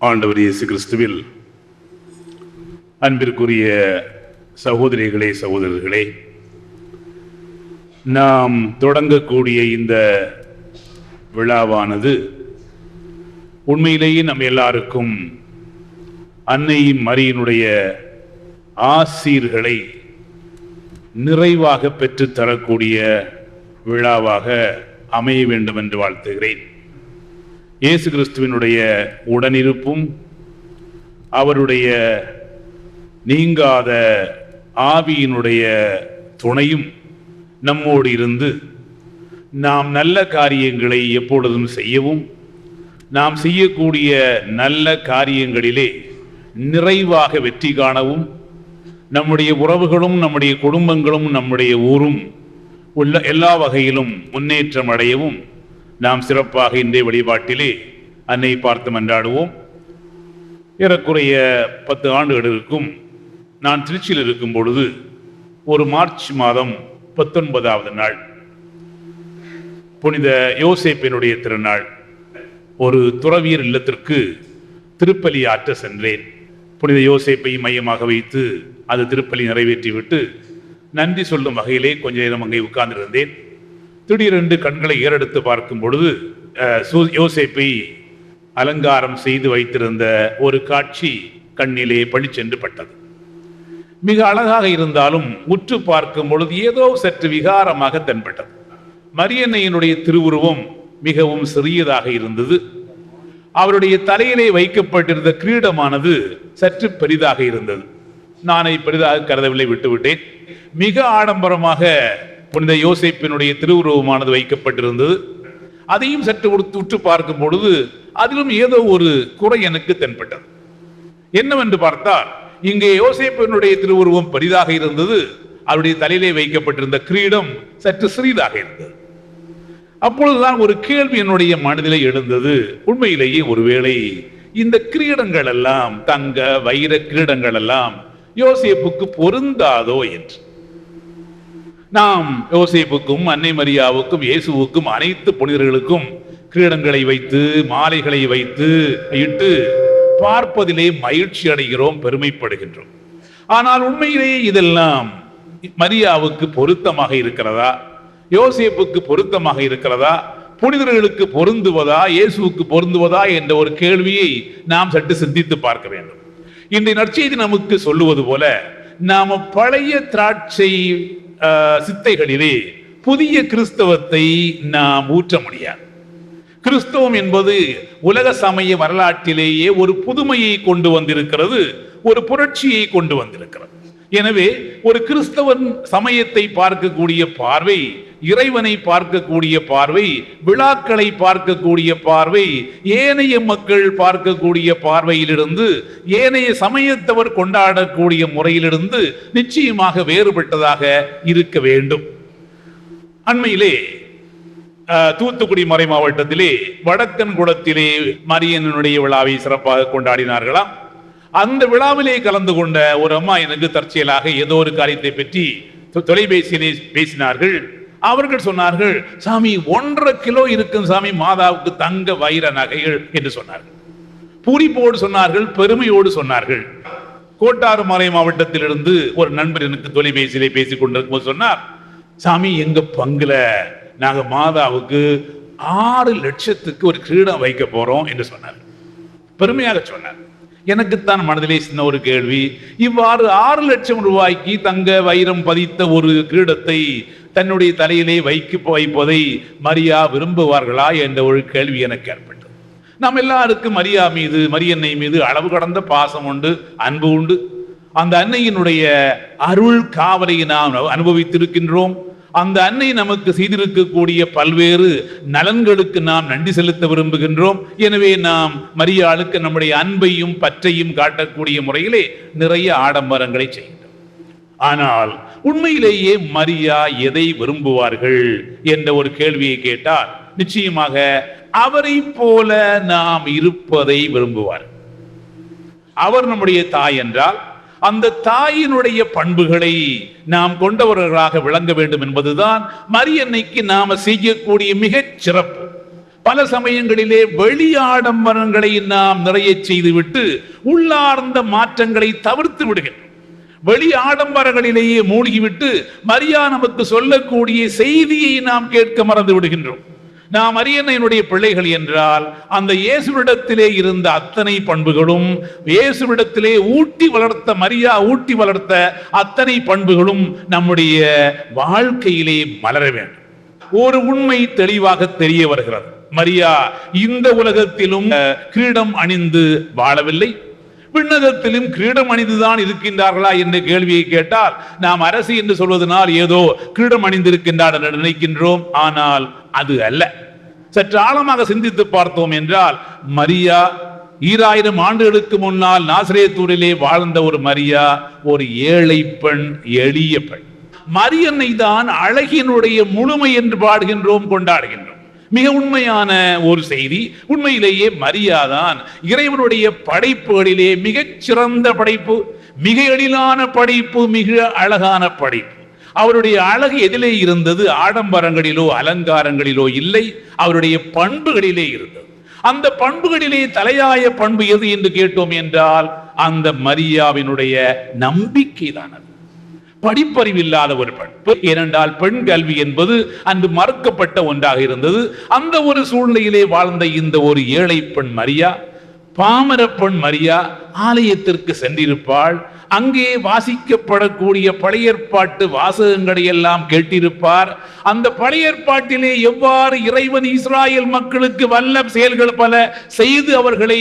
ஆண்டவர் இயேசு கிறிஸ்துவில் அன்பிற்குரிய சகோதரிகளே சகோதரர்களே நாம் தொடங்கக்கூடிய இந்த விழாவானது உண்மையிலேயே நம் எல்லாருக்கும் அன்னை மரியினுடைய ஆசீர்களை நிறைவாக பெற்றுத்தரக்கூடிய விழாவாக அமைய வேண்டும் என்று வாழ்த்துகிறேன். இயேசு கிறிஸ்துவினுடைய உடனிருப்பும் அவருடைய நீங்காத ஆவியினுடைய துணையும் நம்மோடு இருந்து நாம் நல்ல காரியங்களை எப்பொழுதும் செய்யவும் நாம் செய்யக்கூடிய நல்ல காரியங்களிலே நிறைவாக வெற்றி காணவும் நம்முடைய உறவுகளும் நம்முடைய குடும்பங்களும் நம்முடைய ஊரும் உள்ள எல்லா வகையிலும் முன்னேற்றம் அடையவும் நாம் சிறப்பாக இன்றைய வழிபாட்டிலே அன்னை பார்த்து மன்றாடுவோம். ஏறக்குறைய பத்து ஆண்டுகளுக்கும் நான் திருச்சியில் இருக்கும் பொழுது ஒரு மார்ச் மாதம் பத்தொன்பதாவது நாள் புனித யோசேப்பினுடைய திருநாள் ஒரு துறவியர் இல்லத்திற்கு திருப்பலி ஆற்ற சென்றேன். புனித யோசேப்பை மையமாக வைத்து அது திருப்பலி நிறைவேற்றிவிட்டு நன்றி சொல்லும் வகையிலே கொஞ்ச நேரம் அங்கே உட்கார்ந்திருந்தேன். திடீரென்று கண்களை ஏறெடுத்து பார்க்கும் பொழுது யோசேப்பை அலங்காரம் செய்து வைத்திருந்த ஒரு காட்சி கண்ணிலே பழிச்சென்று பட்டது. மிக அழகாக இருந்தாலும் உற்று பார்க்கும் பொழுது ஏதோ சற்று விகாரமாக தென்பட்டது. மரியன்னையினுடைய திருவுருவம் மிகவும் சிறியதாக இருந்தது. அவருடைய தலையிலே வைக்கப்பட்டிருந்த கிரீடமானது சற்று பெரிதாக இருந்தது. நானை பெரிதாக கருதவில்லை விட்டுவிட்டேன். மிக ஆடம்பரமாக புனித யோசேப்பினுடைய திருவுருவமானது வைக்கப்பட்டிருந்தது. அதையும் சற்று உற்று உற்று பார்க்கும் பொழுது அதிலும் ஏதோ ஒரு குறை எனக்கு தென்பட்டது. என்னவென்று பார்த்தால் இங்கே யோசேப்பினுடைய திருவுருவம் பெரிதாக இருந்தது. அவருடைய தலையிலே வைக்கப்பட்டிருந்த கிரீடம் சற்று சிறிதாக இருந்தது. அப்பொழுதுதான் ஒரு கேள்வி என்னுடைய மனதிலே எழுந்தது. உண்மையிலேயே ஒருவேளை இந்த கிரீடங்கள் எல்லாம் தங்க வைர கிரீடங்கள் எல்லாம் யோசேப்புக்கு பொருந்தாதோ என்று. நாம் யோசிப்புக்கும் அன்னை மரியாவுக்கும் இயேசுவுக்கும் அனைத்து புனிதர்களுக்கும் கிரீடங்களை வைத்து மாலைகளை வைத்து இட்டு பார்ப்பதிலே மகிழ்ச்சி அடைகிறோம் பெருமைப்படுகின்றோம். ஆனால் உண்மையிலேயே இதெல்லாம் மரியாவுக்கு பொருத்தமாக இருக்கிறதா? யோசிப்புக்கு பொருத்தமாக இருக்கிறதா? புனிதர்களுக்கு பொருந்துவதா? இயேசுவுக்கு பொருந்துவதா? என்ற ஒரு கேள்வியை நாம் சற்று சிந்தித்து பார்க்க வேண்டும். இன்றைய நற்செய்தி நமக்கு சொல்லுவது போல நாம பழைய திராட்சை சித்தைகளிலே புதிய கிறிஸ்தவத்தை நாம் ஊற்ற முடியாது. கிறிஸ்தவம் என்பது உலக சமய வரலாற்றிலேயே ஒரு புதுமையை கொண்டு வந்திருக்கிறது ஒரு புரட்சியை கொண்டு வந்திருக்கிறது. எனவே ஒரு கிறிஸ்தவன் சமயத்தை பார்க்கக்கூடிய பார்வை இறைவனை பார்க்கக்கூடிய பார்வை விழாக்களை பார்க்கக்கூடிய பார்வை ஏனைய மக்கள் பார்க்கக்கூடிய பார்வையிலிருந்து ஏனைய சமயத்தவர் கொண்டாடக்கூடிய முறையிலிருந்து நிச்சயமாக வேறுபட்டதாக இருக்க வேண்டும். அண்மையிலே தூத்துக்குடி மறை மாவட்டத்திலே வடக்கன் குளத்திலே மரியனுடைய விழாவை சிறப்பாக கொண்டாடினார்களாம். அந்த விழாவிலே கலந்து கொண்ட ஒரு அம்மா எனக்கு தற்செயலாக ஏதோ ஒரு காரியத்தை பற்றி தொ- தொலைபேசியிலே பேசினார்கள். அவர்கள் சொன்னார்கள் சாமி ஒன்றரை கிலோ இருக்கும் சாமி மாதாவுக்கு தங்க வைர நகைகள் என்று சொன்னார்கள். பூரிப்போடு சொன்னார்கள் பெருமையோடு சொன்னார்கள். கோட்டாறு மலை மாவட்டத்திலிருந்து ஒரு நண்பர் எனக்கு தொலைபேசியிலே பேசிக் கொண்டிருக்கும் போது சொன்னார் சாமி எங்க பங்குல நாங்க மாதாவுக்கு ஆறு லட்சத்துக்கு ஒரு கிரீடம் வைக்க போறோம் என்று சொன்னார். பெருமையாக சொன்னார். எனக்குத்தான் மனதிலே சின்ன ஒரு கேள்வி. இவ்வாறு ஆறு லட்சம் ரூபாய்க்கு தங்க வைரம் பதித்த ஒரு கிரீடத்தை தன்னுடைய தலையிலே வைக்க வைப்பதை மரியா விரும்புவார்களா என்ற ஒரு கேள்வி எனக்கு ஏற்பட்டது. நாம் எல்லாருக்கும் மரியா மீது மரியன்னை மீது அளவு கடந்த பாசம் உண்டு அன்பு உண்டு. அந்த அன்னையினுடைய அருள் காவலை நாம் அனுபவித்திருக்கின்றோம். அந்த அன்னை நமக்கு செய்திருக்கக்கூடிய பல்வேறு நலன்களுக்கு நாம் நன்றி செலுத்த விரும்புகின்றோம். எனவே நாம் மரியாளுக்கு நம்முடைய அன்பையும் பற்றையும் காட்டக்கூடிய முறையிலே நிறைய ஆடம்பரங்களை செய்கின்றோம். ஆனால் உண்மையிலேயே மரியா எதை விரும்புவார்கள் என்ற ஒரு கேள்வியை கேட்டால் நிச்சயமாக அவரை போல நாம் இருப்பதை விரும்புவார் அவர் நம்முடைய தாய் என்றால் அந்த தாயினுடைய பண்புகளை நாம் கொண்டவர்களாக விளங்க வேண்டும் என்பதுதான் மரியன்னைக்கு நாம செய்யக்கூடிய மிகச் சிறப்பு. பல சமயங்களிலே வெளியாடம்பரங்களை நாம் நிறைய செய்துவிட்டு உள்ளார்ந்த மாற்றங்களை தவிர்த்து விடுகின்றோம் வெளி ஆடம்பரங்களிலேயே மூழ்கிவிட்டு மரியா நமக்கு சொல்லக்கூடிய செய்தியை நாம் கேட்க மறந்து விடுகின்றோம். நாம் என்னுடைய பிள்ளைகள் என்றால் அந்த இயேசுவிடத்திலே இருந்த அத்தனை பண்புகளும் இயேசுவிடத்திலே ஊட்டி வளர்த்த மரியா ஊட்டி வளர்த்த அத்தனை பண்புகளும் நம்முடைய வாழ்க்கையிலே மலர வேண்டும். ஒரு உண்மை தெளிவாக தெரிய வருகிறது. மரியா இந்த உலகத்திலும் கிரீடம் அணிந்து வாழவில்லை. விண்ணகத்திலும் கிரீடம் அணிந்துதான் இருக்கின்றார்களா என்ற கேள்வியை கேட்டால் நாம் அரசு என்று சொல்வதனால் ஏதோ கிரீடம் அணிந்திருக்கின்றார் என்று நினைக்கின்றோம். ஆனால் அது அல்ல. சற்று ஆழமாக சிந்தித்து பார்த்தோம் என்றால் மரியா ஈராயிரம் ஆண்டுகளுக்கு முன்னால் நாசிரியத்தூரிலே வாழ்ந்த ஒரு மரியா ஒரு ஏழை பெண் எளிய பெண். மரியன்னை தான் அழகினுடைய முழுமை என்று பாடுகின்றோம் கொண்டாடுகின்றோம். மிக உண்மையான ஒரு செய்தி. உண்மையிலேயே மரியாதான். இறைவனுடைய படைப்புகளிலே மிகச் சிறந்த படைப்பு மிக எழிலான படைப்பு மிக அழகான படைப்பு. அவருடைய அழகு எதிலே இருந்தது ஆடம்பரங்களிலோ அலங்காரங்களிலோ இல்லை. அவருடைய பண்புகளிலே இருந்தது. அந்த பண்புகளிலே தலையாய பண்பு எது என்று கேட்டோம் என்றால் அந்த மரியாவினுடைய நம்பிக்கை படிப்பறிவு படிப்பறிவில்லாத ஒரு பெண் ஏனென்றால் பெண் கல்வி என்பது அன்று மறுக்கப்பட்ட ஒன்றாக இருந்தது. அந்த ஒரு சூழ்நிலையிலே வாழ்ந்த இந்த ஒரு ஏழை பெண் மரியா பாமர பெண் மரியா ஆலயத்திற்கு சென்றிருப்பாள். அங்கே வாசிக்கப்படக்கூடிய பழையற்பாட்டு வாசகங்களை எல்லாம் கேட்டிருப்பார். அந்த பழையற்பாட்டிலே எவ்வாறு இறைவன் இஸ்ராயல் மக்களுக்கு வல்ல செயல்கள் பல செய்து அவர்களை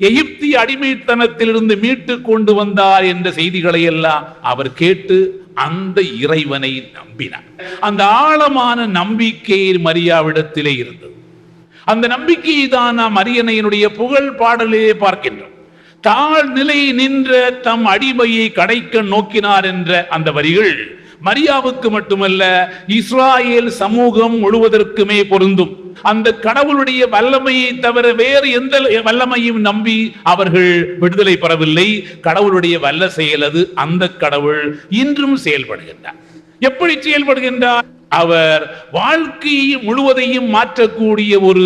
எகிப்தி அடிமைத்தனத்திலிருந்து மீட்டு கொண்டு வந்தார் என்ற செய்திகளை எல்லாம் அவர் கேட்டு அந்த இறைவனை நம்பினார். அந்த ஆழமான நம்பிக்கை மரியாவிடத்திலே இருந்தது. அந்த நம்பிக்கையை தான் நாம் அரியணையினுடைய புகழ் பாடலிலே பார்க்கின்றோம். தாழ் நிலை நின்ற தம் அடிமையை கடைக்க நோக்கினார் என்ற அந்த வரிகள் மரியாவுக்கு மட்டுமல்ல இஸ்ராயேல் சமூகம் முழுவதற்குமே பொருந்தும். அந்த கடவுளுடைய வல்லமையை தவிர வேறு எந்த வல்லமையும் நம்பி அவர்கள் விடுதலை பெறவில்லை. கடவுளுடைய வல்ல செயல் அது அந்த கடவுள் இன்றும் செயல்படுகின்றார். எப்படி செயல்படுகின்றார்? அவர் வாழ்க்கையை முழுவதையும் மாற்றக்கூடிய ஒரு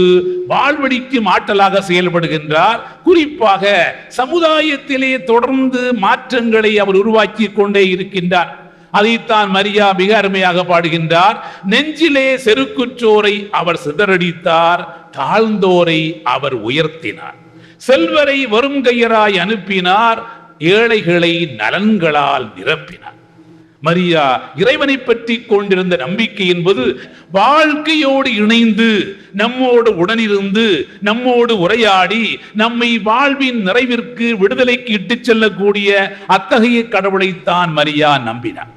வாழ்வழிக்கும் ஆற்றலாக செயல்படுகின்றார். குறிப்பாக சமுதாயத்திலே தொடர்ந்து மாற்றங்களை அவர் உருவாக்கி கொண்டே இருக்கின்றார். அதைத்தான் மரியா மிக அருமையாக பாடுகின்றார். நெஞ்சிலே செருக்குற்றோரை அவர் சிதறடித்தார் தாழ்ந்தோரை அவர் உயர்த்தினார். செல்வரை வருங்கையராய் அனுப்பினார் ஏழைகளை நலன்களால் நிரப்பினார். மரியா இறைவனை பற்றி கொண்டிருந்த நம்பிக்கை என்பது வாழ்க்கையோடு இணைந்து நம்மோடு உடனிருந்து நம்மோடு உரையாடி நம்மை வாழ்வின் நிறைவிற்கு விடுதலைக்கு இட்டுச் செல்லக்கூடிய அத்தகைய கடவுளைத்தான் மரியா நம்பினார்.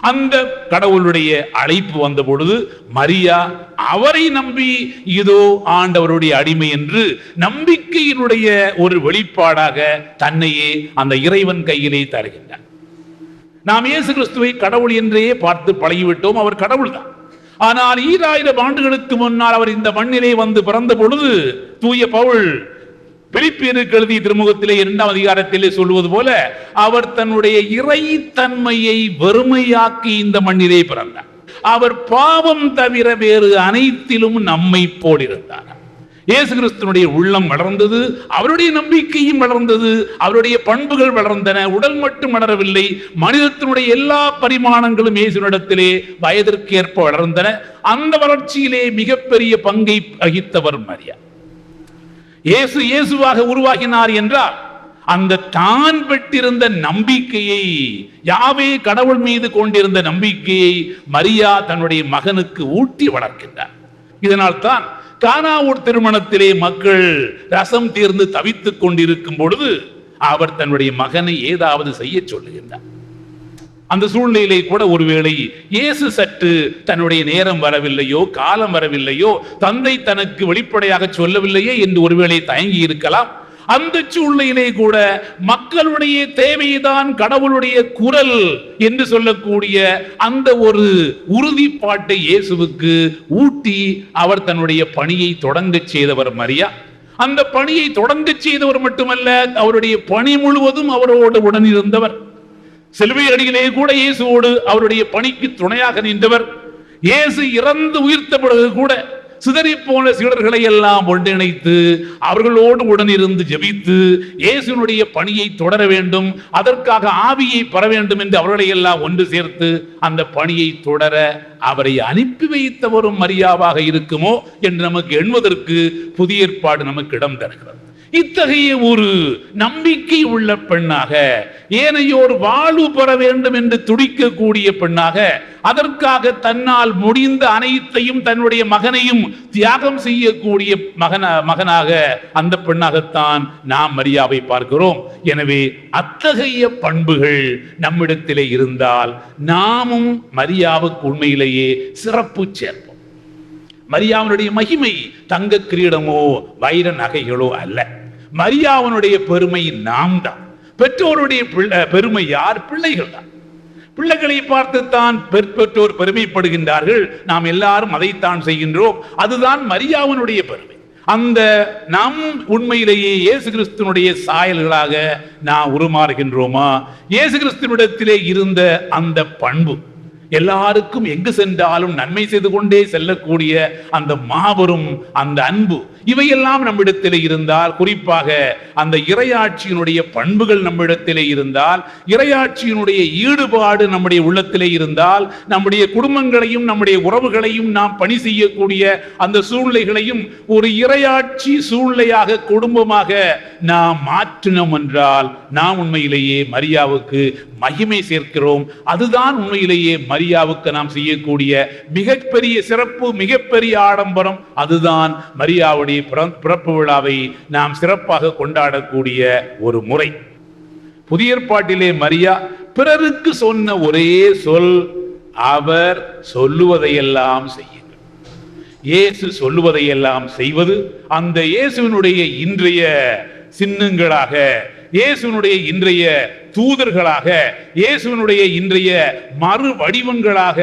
அந்த கடவுளுடைய அழைப்பு வந்த பொழுது மரியா அவரை நம்பி இதோ ஆண்டவருடைய அடிமை என்று நம்பிக்கையினுடைய ஒரு வெளிப்பாடாக தன்னையே அந்த இறைவன் கையிலே தருகின்றார் நாம் இயேசு கிறிஸ்துவை கடவுள் என்றே பார்த்து பழகிவிட்டோம். அவர் கடவுள் தான் ஆனால் ஈராயிரம் ஆண்டுகளுக்கு முன்னால் அவர் இந்த மண்ணிலே வந்து பிறந்த பொழுது தூய பவுல் பிலிப்பியருக்கு எழுதிய திருமுகத்திலே இரண்டாம் அதிகாரத்திலே சொல்வது போல அவர் தன்னுடைய இறைத்தன்மையை வெறுமையாக்கி இந்த மண்ணிலே பிறந்தார். அவர் பாவம் தவிர வேறு அனைத்திலும் நம்மை போலிருந்தார் இயேசு கிறிஸ்துனுடைய உள்ளம் வளர்ந்தது அவருடைய நம்பிக்கையும் வளர்ந்தது அவருடைய பண்புகள் வளர்ந்தன உடல் மட்டும் வளரவில்லை மனிதத்தினுடைய எல்லா பரிமாணங்களும் இயேசுனிடத்திலே வயதிற்கேற்ப வளர்ந்தன. அந்த வளர்ச்சியிலே மிகப்பெரிய பங்கை வகித்தவர் மரியா. இயேசு இயேசுவாக உருவாகினார் என்றால் அந்த தான் பெற்றிருந்த நம்பிக்கையை யாவே கடவுள் மீது கொண்டிருந்த நம்பிக்கையை மரியா தன்னுடைய மகனுக்கு ஊட்டி வளர்க்கின்றார். இதனால் தான் கானாவூர் திருமணத்திலே மக்கள் ரசம் தீர்ந்து தவித்துக் கொண்டிருக்கும் பொழுது அவர் தன்னுடைய மகனை ஏதாவது செய்ய சொல்லுகின்றார். அந்த சூழ்நிலையிலே கூட ஒருவேளை இயேசு சற்று தன்னுடைய நேரம் வரவில்லையோ காலம் வரவில்லையோ தந்தை தனக்கு வெளிப்படையாக சொல்லவில்லையே என்று ஒருவேளை தயங்கி இருக்கலாம். அந்த சூழ்நிலையிலே கூட மக்களுடைய தேவைதான் கடவுளுடைய குரல் என்று சொல்லக்கூடிய அந்த ஒரு உறுதிப்பாட்டை இயேசுவுக்கு ஊட்டி அவர் தன்னுடைய பணியை தொடங்க செய்தவர் மரியா. அந்த பணியை தொடங்க செய்தவர் மட்டுமல்ல அவருடைய பணி முழுவதும் அவரோடு உடனிருந்தவர். சிலுவை அடியிலே கூட இயேசுவோடு அவருடைய பணிக்கு துணையாக நின்றவர். இயேசு இறந்து உயிர்த்த பிறகு கூட சிதறி போன சீடர்களை எல்லாம் ஒன்றிணைத்து அவர்களோடு உடனிருந்து ஜெபித்து இயேசுனுடைய பணியை தொடர வேண்டும் அதற்காக ஆவியை பெற வேண்டும் என்று அவர்களை எல்லாம் ஒன்று சேர்த்து அந்த பணியை தொடர அவரை அனுப்பி வைத்தவரும் மரியாவாக இருக்குமோ என்று நமக்கு எண்ணுவதற்கு புதிய ஏற்பாடு நமக்கு இடம் தருகிறது. இத்தகைய ஒரு நம்பிக்கை உள்ள பெண்ணாக ஏனையோர் வாழ்வு பெற வேண்டும் என்று துடிக்கக்கூடிய பெண்ணாக அதற்காக தன்னால் முடிந்த அனைத்தையும் தன்னுடைய மகனையும் தியாகம் செய்யக்கூடிய மகன மகனாக அந்த பெண்ணாகத்தான் நாம் மரியாவை பார்க்கிறோம். எனவே அத்தகைய பண்புகள் நம்மிடத்திலே இருந்தால் நாமும் மரியாவுக்கு உண்மையிலேயே சிறப்பு சேர்ப்போம். மரியாவனுடைய மகிமை தங்க கிரீடமோ வைர நகைகளோ அல்ல. மரியாவனுடைய பெருமை நாம் தான். பெற்றோருடைய பிள்ளை- பெருமை யார்? பிள்ளைகள் தான். பிள்ளைகளை பார்த்துத்தான் பெற்றோர் பெருமைப்படுகின்றார்கள். நாம் எல்லாரும் அதைத்தான் செய்கின்றோம். அதுதான் மரியாவனுடைய பெருமை. அந்த நாம் உண்மையிலேயே இயேசு கிறிஸ்துனுடைய சாயல்களாக நாம் உருமாறுகின்றோமா? இயேசு கிறிஸ்துவிடத்திலே இருந்த அந்த பண்பு எல்லாருக்கும் எங்கு சென்றாலும் நன்மை செய்து கொண்டே செல்லக்கூடிய அந்த மாபெரும் அந்த அன்பு இவையெல்லாம் நம்மிடத்திலே இருந்தால் குறிப்பாக அந்த இரையாட்சியினுடைய பண்புகள் நம்மிடத்திலே இருந்தால் இறையாட்சியினுடைய ஈடுபாடு நம்முடைய உள்ளத்திலே இருந்தால் நம்முடைய குடும்பங்களையும் நம்முடைய உறவுகளையும் நாம் பணி செய்யக்கூடிய அந்த சூழ்நிலைகளையும் ஒரு இறையாட்சி சூழ்நிலையாக குடும்பமாக நாம் மாற்றினோம் என்றால் நாம் உண்மையிலேயே மரியாவுக்கு மகிமை சேர்க்கிறோம். அதுதான் உண்மையிலேயே மரியாவுக்கு நாம் செய்யக்கூடிய மிகப்பெரிய சிறப்பு மிகப்பெரிய ஆடம்பரம் அதுதான் மரியாவுடைய பிறப்பு விழாவை நாம் சிறப்பாக கொண்டாடக்கூடிய ஒரு முறை. புதிய ஏற்பாட்டிலே மரியா பிறருக்கு சொன்ன ஒரே சொல் அவர் சொல்லுவதையெல்லாம் செய்ய இயேசு சொல்லுவதையெல்லாம் செய்வது அந்த இயேசுவினுடைய இன்றைய சின்னங்களாக இயேசுவினுடைய இன்றைய தூதர்களாக இயேசுவினுடைய இன்றைய மறு வடிவங்களாக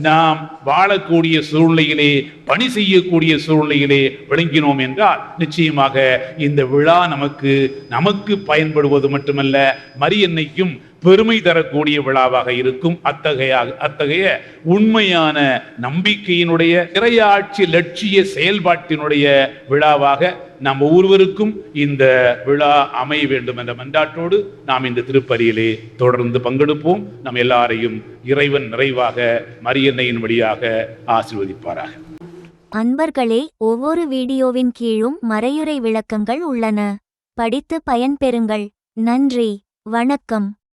நாம் வாழக்கூடிய சூழ்நிலையிலே பணி செய்யக்கூடிய சூழ்நிலையிலே விளங்கினோம் என்றால் நிச்சயமாக இந்த விழா நமக்கு நமக்கு பயன்படுவது மட்டுமல்ல மரியன்னைக்கும் பெருமை தரக்கூடிய விழாவாக இருக்கும். அத்தகைய அத்தகைய உண்மையான நம்பிக்கையினுடைய திரையாட்சி லட்சிய செயல்பாட்டினுடைய விழாவாக நாம் ஒவ்வொருவருக்கும் இந்த விழா அமைய வேண்டும் என்ற மன்றாட்டோடு நாம் இந்த திருப்பலியிலே தொடர்ந்து பங்கெடுப்போம். நம் எல்லாரையும் இறைவன் நிறைவாக மரியன்னையின் வழியாக ஆசிர்வதிப்பாராக. அன்பர்களே ஒவ்வொரு வீடியோவின் கீழும் மறையுறை விளக்கங்கள் உள்ளன. படித்து பயன்பெறுங்கள். நன்றி. வணக்கம்.